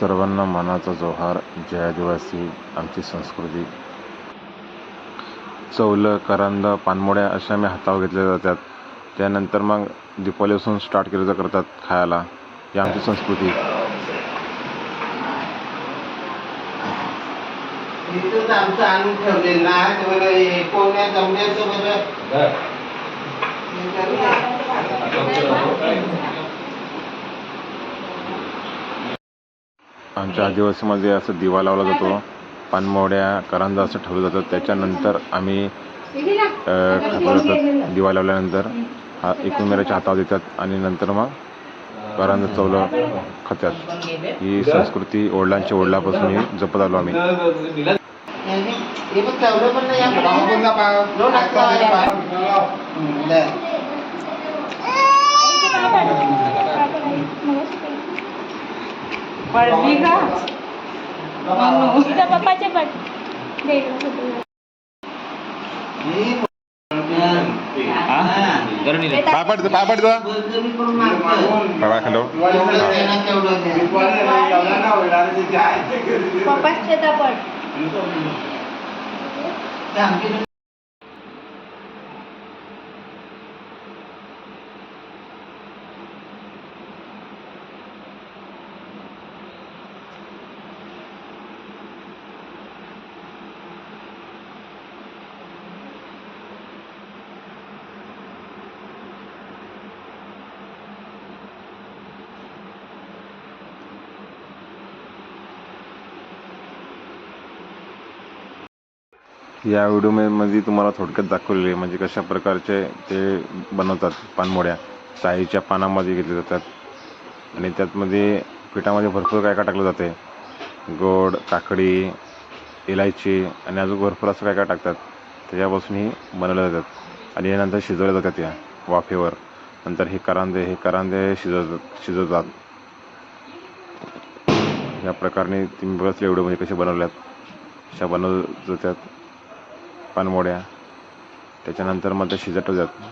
सर्वांना मानाचा जोहार जय आदिवासी आमची संस्कृती. चवलं करंद पानमोड्या अशा मी हातावर घेतल्या जातात. त्यानंतर मग दीपावलीपासून स्टार्ट केलं करतात खायला. ही आमची संस्कृती. आमचं आणून ठेवलेलं ना ते बरं हे कोण्या जमण्याचं बरं हे आमच्या आदिवासीमध्ये असं दिवा लावला जातो. पानमोड्या करंजा असं ठेवलं जातं. त्याच्यानंतर आम्ही खातो जातात दिवा लावल्यानंतर हा एकमेकाच्या हातावर देतात आणि नंतर मग करंज चवलं खातात ही संस्कृती वडिलांच्या वडिलापासून ही जपत आलो आम्ही. पण પડદીગા મમ્મી સીધા પપ્પા છે પણ પાપડ પાપડ તો બાબા હેલો પપ્પા છે તો પણ या व्हिडिओमध्ये तुम्हाला थोडक्यात दाखवलेले आहे म्हणजे कशा प्रकारचे ते बनवतात पानमोड्या चाळीच्या पानामध्ये घेतले जातात. आणि त्यातमध्ये पिठामध्ये भरपूर काय काय टाकलं जाते? गोड काकडी इलायची आणि अजून भरपूर असं काय काय टाकतात? त्याच्यापासून ही बनवल्या जातात. आणि यानंतर शिजवल्या जातात या वाफेवर. नंतर हे करांदे हे करांदे शिजवतात शिजवतात. या प्रकारे तुम्ही बघितले व्हिडिओमध्ये कसे बनवल्यात अशा बनवल्या जातात. पानमोड्या. त्याच्यानंतर मग ते शिजत जातं.